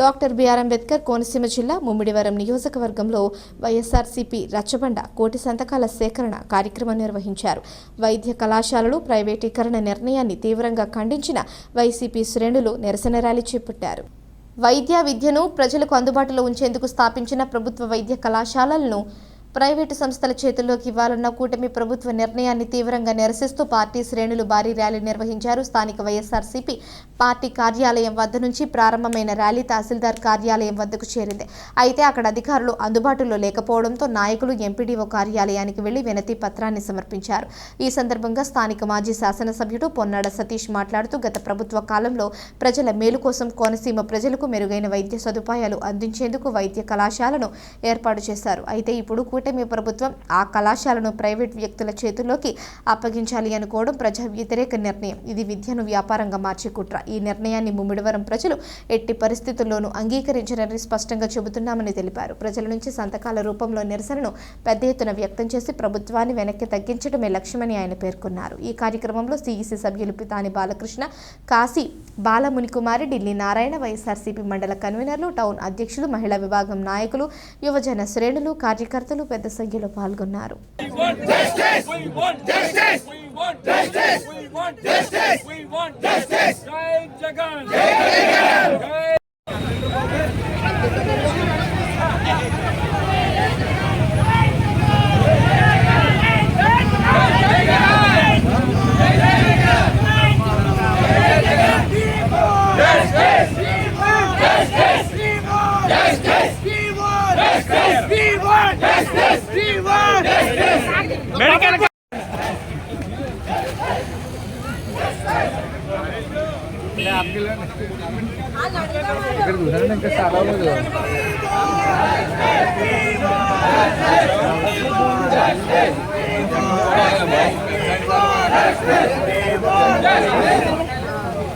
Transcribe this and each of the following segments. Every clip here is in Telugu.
డాక్టర్ బిఆర్ అంబేద్కర్ కోనసీమ జిల్లా ముమ్మిడివరం నియోజకవర్గంలో వైఎస్ఆర్సీపీ రచ్చబండ కోటి సంతకాల సేకరణ కార్యక్రమం నిర్వహించారు. వైద్య కళాశాలలు ప్రైవేటీకరణ నిర్ణయాన్ని తీవ్రంగా ఖండించిన వైసీపీ శ్రేణులు నిరసన ర్యాలీ చేపట్టారు. వైద్య విద్యను ప్రజలకు అందుబాటులో ఉంచేందుకు స్థాపించిన ప్రభుత్వ వైద్య కళాశాలలను ప్రైవేటు సంస్థల చేతుల్లోకి ఇవ్వాలన్న కూటమి ప్రభుత్వ నిర్ణయాన్ని తీవ్రంగా నిరసిస్తూ పార్టీ శ్రేణులు భారీ ర్యాలీ నిర్వహించారు. స్థానిక వైఎస్ఆర్సీపీ పార్టీ కార్యాలయం వద్ద నుంచి ప్రారంభమైన ర్యాలీ తహసీల్దార్ కార్యాలయం వద్దకు చేరింది. అయితే అక్కడ అధికారులు అందుబాటులో లేకపోవడంతో నాయకులు ఎంపీడీఓ కార్యాలయానికి వెళ్ళి వినతి పత్రాన్ని సమర్పించారు. ఈ సందర్భంగా స్థానిక మాజీ శాసనసభ్యుడు పొన్నాడ సతీష్ మాట్లాడుతూ గత ప్రభుత్వ కాలంలో ప్రజల మేలు కోసం కోనసీమ ప్రజలకు మెరుగైన వైద్య సదుపాయాలు అందించేందుకు వైద్య కళాశాలను ఏర్పాటు చేశారు. అయితే ఇప్పుడు కూటమి ప్రభుత్వం ఆ కళాశాలను ప్రైవేట్ వ్యక్తుల చేతుల్లోకి అప్పగించాలి అనుకోవడం ప్రజా వ్యతిరేక నిర్ణయం. ఇది విద్యను వ్యాపారంగా మార్చే కుట్ర. ఈ నిర్ణయాన్ని ముమ్మిడివరం ప్రజలు ఎట్టి పరిస్థితుల్లోనూ అంగీకరించరని స్పష్టంగా చెబుతున్నామని తెలిపారు. ప్రజల నుంచి సంతకాల రూపంలో నిరసనను పెద్ద ఎత్తున వ్యక్తం చేసి ప్రభుత్వాన్ని వెనక్కి తగ్గించడమే లక్ష్యమని ఆయన పేర్కొన్నారు. ఈ కార్యక్రమంలో సిఈసి సభ్యులు పితాని బాలకృష్ణ కాశీ బాలమునికుమారి ఢిల్లీ నారాయణ వైఎస్ఆర్సీపీ మండల కన్వీనర్లు టౌన్ అధ్యక్షులు మహిళా విభాగం నాయకులు యువజన శ్రేణులు కార్యకర్తలు పెద్ద సంఖ్యలో పాల్గొన్నారు. We ఇక్కడ కూర్చోండి ఇంకా చాలా అవ్వదు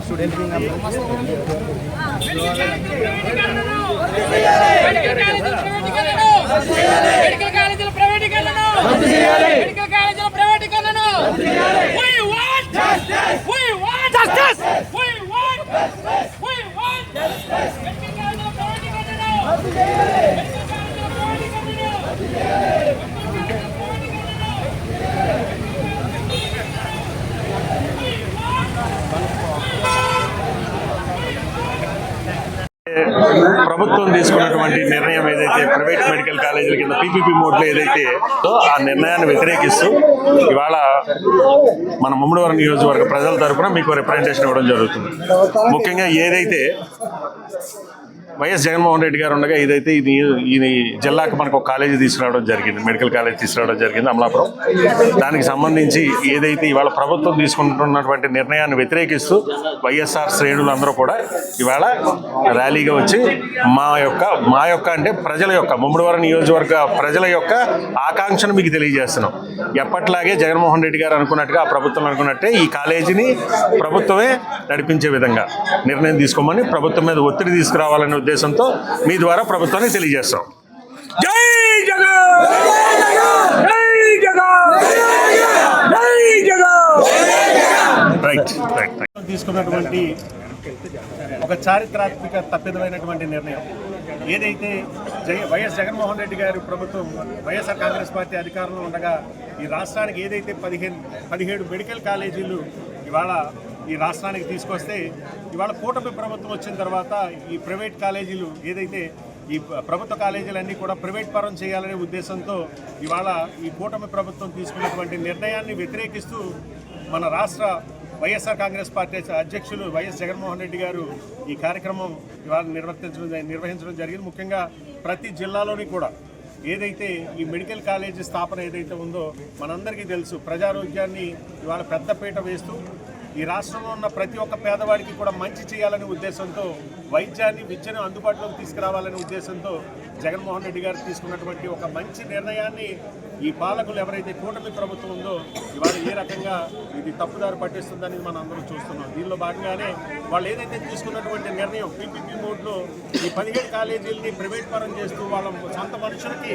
స్టూడెంట్ వింగ్ ప్రభుత్వం తీసుకున్నటువంటి నిర్ణయం ఏదైతే ప్రైవేట్ మెడికల్ కాలేజీల కింద పీపీపీ మోడ్లో ఏదైతే ఆ నిర్ణయాన్ని వ్యతిరేకిస్తూ ఇవాళ మన ముమ్మడివరం నియోజకవర్గ ప్రజల తరఫున మీకు రిప్రజెంటేషన్ ఇవ్వడం జరుగుతుంది. ముఖ్యంగా ఏదైతే వైఎస్ జగన్మోహన్ రెడ్డి గారు ఉండగా ఇదైతే ఇది ఈ జిల్లాకు మనకు ఒక కాలేజీ తీసుకురావడం జరిగింది. మెడికల్ కాలేజ్ తీసుకురావడం జరిగింది అమలాపురం. దానికి సంబంధించి ఏదైతే ఇవాళ ప్రభుత్వం తీసుకుంటున్నటువంటి నిర్ణయాన్ని వ్యతిరేకిస్తూ వైఎస్ఆర్ శ్రేణులు అందరూ కూడా ఇవాళ ర్యాలీగా వచ్చి మా యొక్క మా యొక్క అంటే ప్రజల యొక్క ముమ్మడివరం నియోజకవర్గ ప్రజల యొక్క ఆకాంక్షను మీకు తెలియజేస్తున్నాం. ఎప్పట్లాగే జగన్మోహన్ రెడ్డి గారు అనుకున్నట్టుగా ఆ ప్రభుత్వం అనుకున్నట్టే ఈ కాలేజీని ప్రభుత్వమే నడిపించే విధంగా నిర్ణయం తీసుకోమని ప్రభుత్వం మీద ఒత్తిడి తీసుకురావాలనే ఉద్దేశంతో మీ ద్వారా ప్రభుత్వానికి తెలియజేస్తాం. జై Jagan. జై Jagan. రైట్ రైట్ తీసుకున్నటువంటి ఒక చారిత్రాత్మక తప్పిదమైనటువంటి నిర్ణయం. ఏదైతే జగ వైఎస్ జగన్మోహన్ రెడ్డి గారి ప్రభుత్వం వైఎస్ఆర్ కాంగ్రెస్ పార్టీ అధికారంలో ఉండగా ఈ రాష్ట్రానికి ఏదైతే పదిహేను పదిహేడు మెడికల్ కాలేజీలు ఇవాళ ఈ రాష్ట్రానికి తీసుకొస్తే ఇవాళ కూటమి ప్రభుత్వం వచ్చిన తర్వాత ఈ ప్రైవేట్ కాలేజీలు ఏదైతే ఈ ప్రభుత్వ కాలేజీలన్నీ కూడా ప్రైవేట్ పరం చేయాలనే ఉద్దేశంతో ఇవాళ ఈ కూటమి ప్రభుత్వం తీసుకున్నటువంటి నిర్ణయాన్ని వ్యతిరేకిస్తూ మన రాష్ట్ర వైఎస్ఆర్ కాంగ్రెస్ పార్టీ అధ్యక్షులు వైఎస్ జగన్మోహన్ రెడ్డి గారు ఈ కార్యక్రమం ఇవాళ నిర్వర్తించడం నిర్వహించడం జరిగింది. ముఖ్యంగా ప్రతి జిల్లాలోని కూడా ఏదైతే ఈ మెడికల్ కాలేజీ స్థాపన ఏదైతే ఉందో మనందరికీ తెలుసు. ప్రజారోగ్యాన్ని ఇవాళ పెద్దపీట వేస్తూ ఈ రాష్ట్రంలో ఉన్న ప్రతి ఒక్క పేదవాడికి కూడా మంచి చేయాలనే ఉద్దేశంతో వైద్యాన్ని విద్యను అందుబాటులోకి తీసుకురావాలనే ఉద్దేశంతో జగన్మోహన్ రెడ్డి గారు తీసుకున్నటువంటి ఒక మంచి నిర్ణయాన్ని ఈ పాలకులు ఎవరైతే కూటమి ప్రభుత్వం ఉందో ఇవాళ ఏ రకంగా ఇది తప్పుదారి పట్టిస్తుందని మనం అందరూ చూస్తున్నాం. దీనిలో భాగంగానే వాళ్ళు ఏదైతే తీసుకున్నటువంటి నిర్ణయం పీపీపీ మోడ్లో ఈ పదిహేడు కాలేజీలని ప్రైవేట్ పరం చేస్తూ వాళ్ళ సొంత మనుషులకి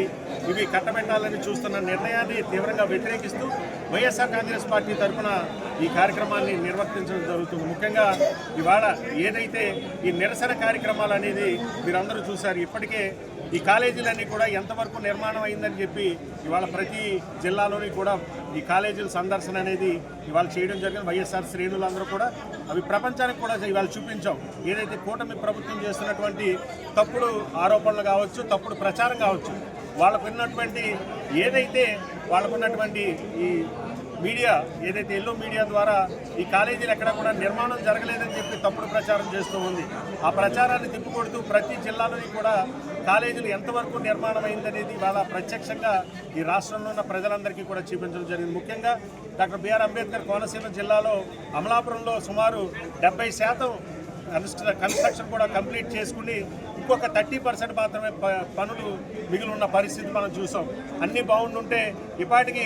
ఇవి కట్టబెట్టాలని చూస్తున్న నిర్ణయాన్ని తీవ్రంగా వ్యతిరేకిస్తూ వైఎస్ఆర్ కాంగ్రెస్ పార్టీ తరఫున ఈ కార్యక్రమాన్ని నిర్వర్తించడం జరుగుతుంది. ముఖ్యంగా ఇవాళ ఏదైతే ఈ నిరసన కార్యక్రమాలు అనేది మీరందరూ చూశారు ఇప్పటికే ఈ కాలేజీలన్నీ కూడా ఎంతవరకు నిర్మాణం అయిందని చెప్పి ఇవాళ ప్రతి జిల్లాలోని కూడా ఈ కాలేజీల సందర్శన అనేది ఇవాళ చేయడం జరిగింది. వైఎస్ఆర్ శ్రేణులందరూ కూడా అవి ప్రపంచానికి కూడా ఇవాళ చూపించాం. ఏదైతే కూటమి ప్రభుత్వం చేస్తున్నటువంటి తప్పుడు ఆరోపణలు కావచ్చు తప్పుడు ప్రచారం కావచ్చు వాళ్ళకు ఉన్నటువంటి ఏదైతే వాళ్ళకున్నటువంటి ఈ మీడియా ఏదైతే ఎల్లో మీడియా ద్వారా ఈ కాలేజీలు ఎక్కడ కూడా నిర్మాణం జరగలేదని చెప్పి తప్పుడు ప్రచారం చేస్తూ ఉంది. ఆ ప్రచారాన్ని తిప్పికొడుతూ ప్రతి జిల్లాలోని కూడా కాలేజీలు ఎంతవరకు నిర్మాణం అయిందనేది ఇవాళ ప్రత్యక్షంగా ఈ రాష్ట్రంలో ఉన్న ప్రజలందరికీ కూడా చూపించడం జరిగింది. ముఖ్యంగా డాక్టర్ బిఆర్ అంబేద్కర్ కోనసీమ జిల్లాలో అమలాపురంలో సుమారు డెబ్బై శాతం కన్స్ట్రక్షన్ కూడా కంప్లీట్ చేసుకుని ఇంకొక థర్టీ పర్సెంట్ మాత్రమే ప- పనులు మిగిలి ఉన్న పరిస్థితి మనం చూసాం. అన్నీ బాగుండుంటే ఇప్పటికి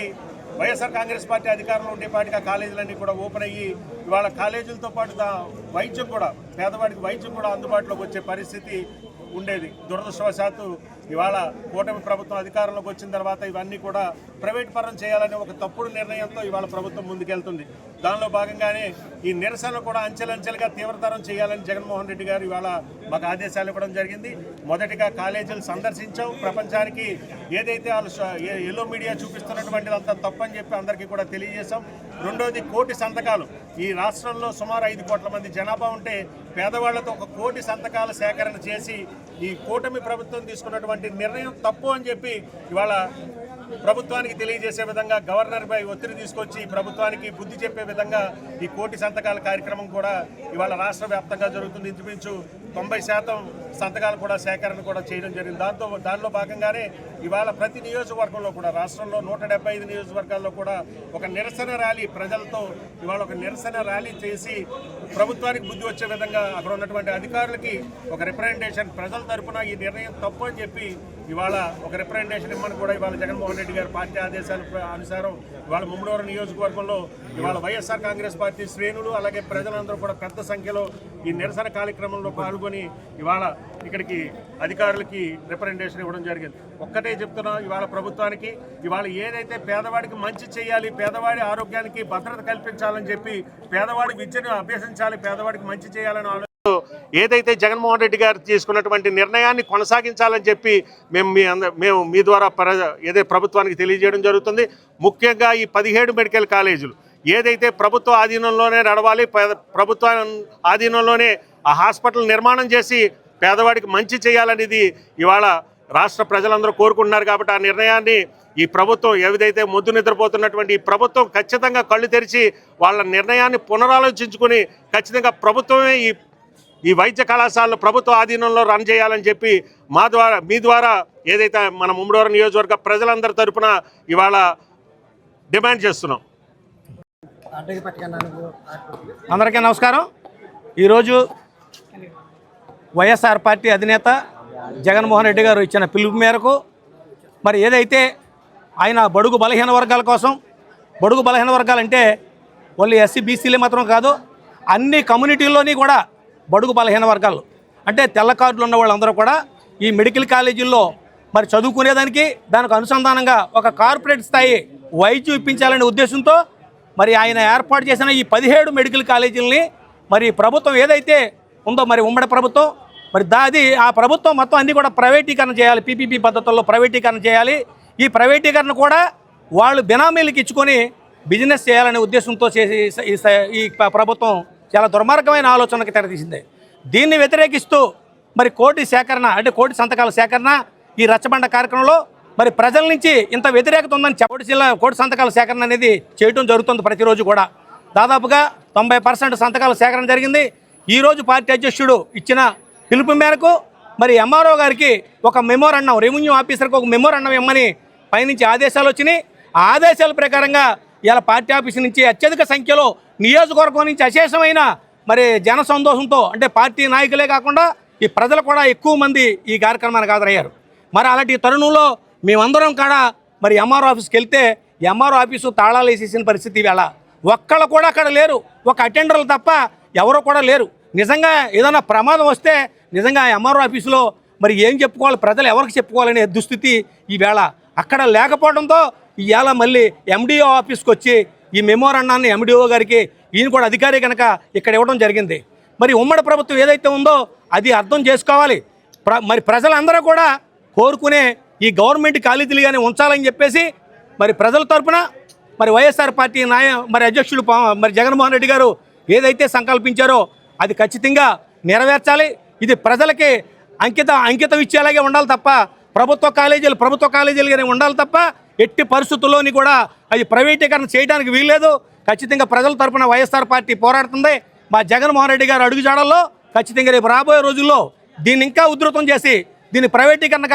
వైఎస్ఆర్ కాంగ్రెస్ పార్టీ అధికారంలో ఉండే పాటికి ఆ కాలేజీలన్నీ కూడా ఓపెన్ అయ్యి ఇవాళ కాలేజీలతో పాటు వైద్యం కూడా పేదవాడికి వైద్యం కూడా అందుబాటులోకి వచ్చే పరిస్థితి ఉండేది. దురదృష్టవశాత్తు ఇవాళ కూటమి ప్రభుత్వం అధికారంలోకి వచ్చిన తర్వాత ఇవన్నీ కూడా ప్రైవేట్ పరం చేయాలనే ఒక తప్పుడు నిర్ణయంతో ఇవాళ ప్రభుత్వం ముందుకెళ్తుంది. దానిలో భాగంగానే ఈ నిరసన కూడా అంచెలంచెలుగా తీవ్రతరం చేయాలని జగన్మోహన్ రెడ్డి గారు ఇవాళ మాకు ఆదేశాలు ఇవ్వడం జరిగింది. మొదటిగా కాలేజీలు సందర్శించాం. ప్రపంచానికి ఏదైతే వాళ్ళు ఏ- ఎల్లో మీడియా చూపిస్తున్నటువంటిది అంతా తప్పని చెప్పి అందరికీ కూడా తెలియజేశాం. రెండోది కోటి సంతకాలు. ఈ రాష్ట్రంలో సుమారు ఐదు కోట్ల మంది జనాభా ఉంటే పేదవాళ్ళతో ఒక కోటి సంతకాల సేకరణ చేసి ఈ కూటమి ప్రభుత్వం తీసుకున్నటువంటి నిర్ణయం తప్పు అని చెప్పి ఇవాళ ప్రభుత్వానికి తెలియజేసే విధంగా గవర్నర్పై ఒత్తిడి తీసుకొచ్చి ప్రభుత్వానికి బుద్ధి చెప్పే విధంగా ఈ కోటి సంతకాల కార్యక్రమం కూడా ఇవాళ రాష్ట్ర వ్యాప్తంగా జరుగుతుంది. ఇంచుమించు తొంభై శాతం సంతకాలు కూడా సేకరణ కూడా చేయడం జరిగింది. దాంతో దానిలో భాగంగానే ఇవాళ ప్రతి నియోజకవర్గంలో కూడా రాష్ట్రంలో నూట డెబ్బై ఐదు నియోజకవర్గాల్లో కూడా ఒక నిరసన ర్యాలీ ప్రజలతో ఇవాళ ఒక నిరసన ర్యాలీ చేసి ప్రభుత్వానికి బుద్ధి వచ్చే విధంగా అక్కడ ఉన్నటువంటి అధికారులకి ఒక రిప్రజెంటేషన్ ప్రజల తరఫున ఈ నిర్ణయం తప్పు అని చెప్పి ఇవాళ ఒక రిప్రజెంటేషన్ ఇమ్మని కూడా ఇవాళ జగన్మోహన్ రెడ్డి గారు పార్టీ ఆదేశాల అనుసారం ఇవాళ ముమ్మడోర నియోజకవర్గంలో ఇవాళ వైఎస్ఆర్ కాంగ్రెస్ పార్టీ శ్రేణులు అలాగే ప్రజలందరూ కూడా పెద్ద సంఖ్యలో ఈ నిరసన కార్యక్రమంలో పాల్గొని ఇవాళ ఇక్కడికి అధికారులకి రిప్రజెంటేషన్ ఇవ్వడం జరిగింది. ఒక్కటే చెప్తున్నా ఇవాళ ప్రభుత్వానికి ఇవాళ ఏదైతే పేదవాడికి మంచి చేయాలి పేదవాడి ఆరోగ్యానికి భద్రత కల్పించాలని చెప్పి పేదవాడి విద్యను అభ్యసించాలి పేదవాడికి మంచి చేయాలని ఆలోచన ఏదైతే జగన్మోహన్ రెడ్డి గారు తీసుకున్నటువంటి నిర్ణయాన్ని కొనసాగించాలని చెప్పి మేము మీ అంద మేము మీ ద్వారా ప్రజ ఏదైతే ప్రభుత్వానికి తెలియజేయడం జరుగుతుంది. ముఖ్యంగా ఈ పదిహేడు మెడికల్ కాలేజీలు. ఏదైతే ప్రభుత్వ ఆధీనంలోనే నడవాలి ప్రభుత్వ ఆధీనంలోనే ఆ హాస్పిటల్ నిర్మాణం చేసి పేదవాడికి మంచి చేయాలనేది ఇవాళ రాష్ట్ర ప్రజలందరూ కోరుకుంటున్నారు కాబట్టి ఆ నిర్ణయాన్ని ఈ ప్రభుత్వం ఏదైతే మొద్దు నిద్రపోతున్నటువంటి ఈ ప్రభుత్వం ఖచ్చితంగా కళ్ళు తెరిచి వాళ్ళ నిర్ణయాన్ని పునరాలోచించుకొని ఖచ్చితంగా ప్రభుత్వమే ఈ ఈ వైద్య కళాశాలలు ప్రభుత్వ ఆధీనంలో రన్ చేయాలని చెప్పి మా ద్వారా మీ ద్వారా ఏదైతే మన ముమ్మడోర నియోజకవర్గ ప్రజలందరి తరపున ఇవాళ డిమాండ్ చేస్తున్నాం. అందరికీ నమస్కారం. ఈరోజు వైఎస్ఆర్ పార్టీ అధినేత జగన్మోహన్ రెడ్డి గారు ఇచ్చిన పిలుపు మేరకు మరి ఏదైతే ఆయన బడుగు బలహీన వర్గాల కోసం బడుగు బలహీన వర్గాలంటే ఓన్లీ వాళ్ళు ఎస్సీ బీసీలే మాత్రం కాదు అన్ని కమ్యూనిటీల్లోని కూడా బడుగు బలహీన వర్గాలు. అంటే తెల్ల కార్డులు ఉన్న వాళ్ళందరూ కూడా ఈ మెడికల్ కాలేజీల్లో మరి చదువుకునేదానికి దానికి అనుసంధానంగా ఒక కార్పొరేట్ స్థాయి వైద్యం ఇప్పించాలనే ఉద్దేశంతో మరి ఆయన ఏర్పాటు చేసిన ఈ పదిహేడు మెడికల్ కాలేజీలని మరి ప్రభుత్వం ఏదైతే ఉందో మరి ఉమ్మడి ప్రభుత్వం మరి దాది ఆ ప్రభుత్వం మొత్తం అన్నీ కూడా ప్రైవేటీకరణ చేయాలి పీపీపీ పద్ధతుల్లో ప్రైవేటీకరణ చేయాలి. ఈ ప్రైవేటీకరణ కూడా వాళ్ళు బినామీలకు ఇచ్చుకొని బిజినెస్ చేయాలనే ఉద్దేశంతో చేసి ఈ ప్రభుత్వం చాలా దుర్మార్గమైన ఆలోచనకు తెరతీసింది. దీన్ని వ్యతిరేకిస్తూ మరి కోటి సేకరణ అంటే కోటి సంతకాల సేకరణ ఈ రచ్చబండ కార్యక్రమంలో మరి ప్రజల నుంచి ఇంత వ్యతిరేకత ఉందని చెప్పటి జిల్లా కోటి సంతకాల సేకరణ అనేది చేయడం జరుగుతుంది ప్రతిరోజు కూడా. దాదాపుగా తొంభై పర్సెంట్ సంతకాల సేకరణ జరిగింది. ఈరోజు పార్టీ అధ్యక్షుడు ఇచ్చిన పిలుపు మేరకు మరి ఎంఆర్ఓ గారికి ఒక మెమోరండం రెవెన్యూ ఆఫీసర్కి ఒక మెమోరండం ఇమ్మని పైనుంచి ఆదేశాలు వచ్చినాయి. ఆ ఆదేశాల ప్రకారంగా ఇలా పార్టీ ఆఫీస్ నుంచి అత్యధిక సంఖ్యలో నియోజకవర్గం నుంచి అశేషమైన మరి జన సంతోషంతో అంటే పార్టీ నాయకులే కాకుండా ఈ ప్రజలు కూడా ఎక్కువ మంది ఈ కార్యక్రమానికి హాజరయ్యారు. మరి అలాంటి తరుణంలో మేమందరం కాడ మరి ఎంఆర్ఓ ఆఫీస్కి వెళ్తే ఎంఆర్ఓ ఆఫీసు తాళాలు వేసేసిన పరిస్థితి ఇవాళ. ఒక్కళ్ళు కూడా అక్కడ లేరు. ఒక అటెండర్లు తప్ప ఎవరు కూడా లేరు. నిజంగా ఏదైనా ప్రమాదం వస్తే నిజంగా ఎంఆర్ఓ ఆఫీసులో మరి ఏం చెప్పుకోవాలి? ప్రజలు ఎవరికి చెప్పుకోవాలనే దుస్థితి ఈవేళ. అక్కడ లేకపోవడంతో ఇవాళ మళ్ళీ ఎండిఓ ఆఫీస్కి వచ్చి ఈ మెమోరాండాన్ని ఎండిఓ గారికి ఈయన కూడా అధికారి కనుక ఇక్కడ ఇవ్వడం జరిగింది. మరి ఉమ్మడి ప్రభుత్వం ఏదైతే ఉందో అది అర్థం చేసుకోవాలి. ప్ర మరి ప్రజలందరూ కూడా కోరుకునే ఈ గవర్నమెంట్ కాలేజీలు కానీ ఉంచాలని చెప్పేసి మరి ప్రజల తరపున మరి వైఎస్ఆర్ పార్టీ నాయ మరి అధ్యక్షుడు మరి జగన్మోహన్ రెడ్డి గారు ఏదైతే సంకల్పించారో అది ఖచ్చితంగా నెరవేర్చాలి. ఇది ప్రజలకి అంకిత అంకితం ఇచ్చేలాగే ఉండాలి తప్ప ప్రభుత్వ కాలేజీలు ప్రభుత్వ కాలేజీలుగానే ఉండాలి తప్ప ఎట్టి పరిస్థితుల్లోని కూడా అది ప్రైవేటీకరణ చేయడానికి వీల్లేదు. ఖచ్చితంగా ప్రజల తరపున వైఎస్ఆర్ పార్టీ పోరాడుతుంది. మా జగన్మోహన్ రెడ్డి గారు అడుగుజాడల్లో ఖచ్చితంగా రేపు రాబోయే రోజుల్లో దీన్ని ఇంకా ఉధృతం చేసి దీన్ని ప్రైవేటీకరణ